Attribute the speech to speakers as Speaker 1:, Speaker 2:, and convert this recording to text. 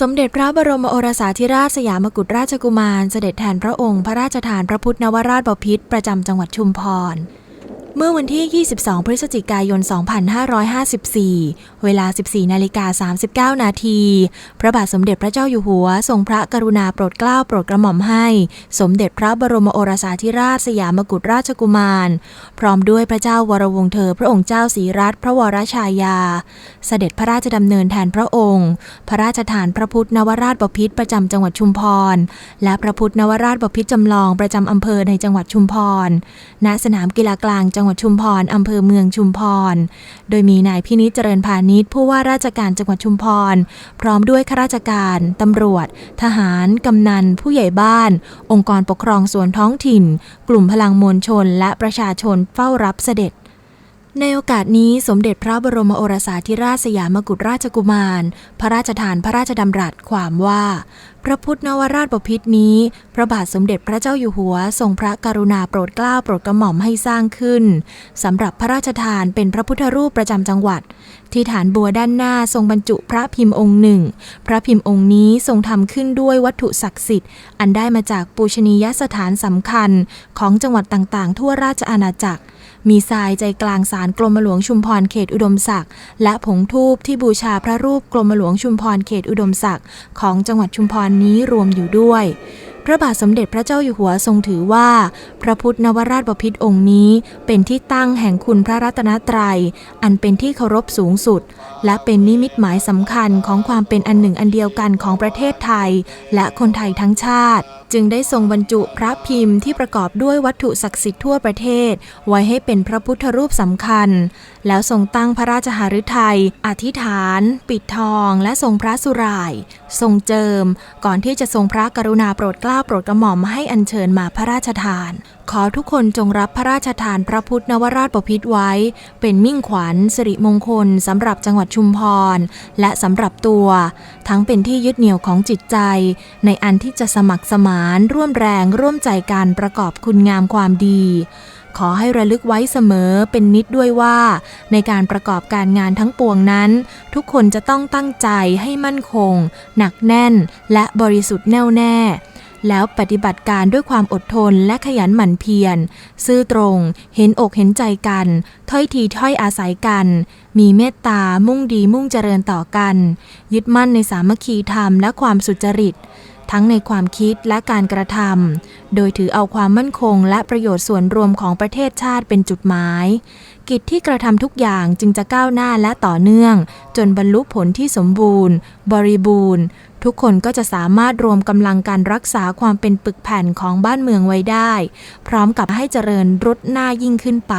Speaker 1: สมเด็จพระบรมโอรสาธิราชสยามกุฎราชกุมาร เสด็จแทนพระองค์ พระราชทานพระพุทธนวราชบพิตรประจำจังหวัดชุมพร เมื่อวันที่ 22 พฤศจิกายน 2554 เวลา 14 นาฬิกา 39 นาที พระบาทสมเด็จพระเจ้าอยู่หัว ทรงพระกรุณาโปรดเกล้าโปรดกระหม่อมให้ สมเด็จพระบรมโอรสาธิราชสยามกุฎราชกุมาร พร้อมด้วยพระเจ้าวรวงเธอพระองค์เจ้าศรีรัตน์พระวรชายา เสด็จพระราชดำเนินแทนพระองค์ พระราชทานพระพุทธนวราชบพิตรประจำจังหวัดชุมพร และพระพุทธนวราชบพิตรจำลองประจำอำเภอในจังหวัดชุมพร ณ สนามกีฬากลางจังังหวัดชุมพรอำเภอเมืองชุมพร โดยมีนายพินิจเจริญพาณิชย์ผู้ว่าราชการจังหวัดชุมพร พร้อมด้วยข้าราชการตำรวจ ทหาร กำนัน ผู้ใหญ่บ้าน องค์กรปกครองส่วนท้องถิ่น กลุ่มพลังมวลชน และประชาชนเฝ้ารับเสด็จ ในโอกาสนี้สมเด็จพระบรมโอรสาธิราชสยามกุฎราชกุมาร พระราชทานพระราชดำรัสความว่า พระพุทธนวราชบพิตรนี้ พระบาทสมเด็จพระเจ้าอยู่หัว ทรงพระกรุณาโปรดเกล้าโปรดกระหม่อมให้สร้างขึ้นสำหรับพระราชทานเป็นพระพุทธรูปประจำจังหวัด ที่ฐานบัวด้านหน้าทรงบรรจุพระพิมพ์องค์หนึ่ง พระพิมพ์องค์นี้ทรงทำขึ้นด้วยวัตถุศักดิ์สิทธิ์ อันได้มาจากปูชนียสถานสำคัญของจังหวัดต่างๆ ทั่วราชอาณาจักร มีทรายใจกลางสารกรมหลวงชุมพรเขตอุดมศักดิ์และผงทูบที่บูชาพระรูปกรมหลวงชุมพรเขตอุดมศักดิ์ของจังหวัดชุมพรนี้รวมอยู่ด้วย พระบาทสมเด็จพระเจ้าอยู่หัวทรงถือว่า พระพุทธนวราชบพิตรองค์นี้เป็นที่ตั้งแห่งคุณพระรัตนตรัย อันเป็นที่เคารพสูงสุด และเป็นนิมิตหมายสำคัญของความเป็นอันหนึ่งอันเดียวกันของประเทศไทย และคนไทยทั้งชาติ จึงได้ทรงบรรจุพระพิมพ์ที่ประกอบด้วยวัตถุศักดิ์สิทธิ์ทั่วประเทศ ไว้ให้เป็นพระพุทธรูปสำคัญ แล้วทรงตั้งพระราชหฤทัยอธิษฐาน ปิดทอง และทรงพระสุราย ทรงเจิม ก่อนที่จะทรงพระกรุณาโปรดเกล้าข้าโปรดกระหม่อมให้อัญเชิญมาพระราชทาน ขอทุกคนจงรับพระราชทานพระพุทธนวราชบพิตรไว้ เป็นมิ่งขวัญสิริมงคลสำหรับจังหวัดชุมพร และสำหรับตัว ทั้งเป็นที่ยึดเหนี่ยวของจิตใจ ในอันที่จะสมัครสมาน ร่วมแรงร่วมใจกันประกอบคุณงามความดีขอให้ระลึกไว้เสมอเป็นนิดด้วยว่า ในการประกอบการงานทั้งปวงนั้น ทุกคนจะต้องตั้งใจให้มั่นคง หนักแน่น และบริสุทธิ์แน่วแน่ แล้วปฏิบัติการด้วยความอดทนและขยันหมั่นเพียร ซื่อตรง เห็นอกเห็นใจกัน ถ้อยทีถ้อยอาศัยกัน มีเมตตา มุ่งดีมุ่งเจริญต่อกัน ยึดมั่นในสามัคคีธรรมและความสุจริต ทั้งในความคิดและการกระทำ โดยถือเอาความมั่นคงและประโยชน์ส่วนรวมของประเทศชาติเป็นจุดหมาย กิจที่กระทำทุกอย่างจึงจะก้าวหน้าและต่อเนื่อง จนบรรลุผลที่สมบูรณ์ บริบูรณ์ ทุกคนก็จะสามารถรวมกำลังการรักษาความเป็นปึกแผ่นของบ้านเมืองไว้ได้ พร้อมกับให้เจริญรุดหน้ายิ่งขึ้นไป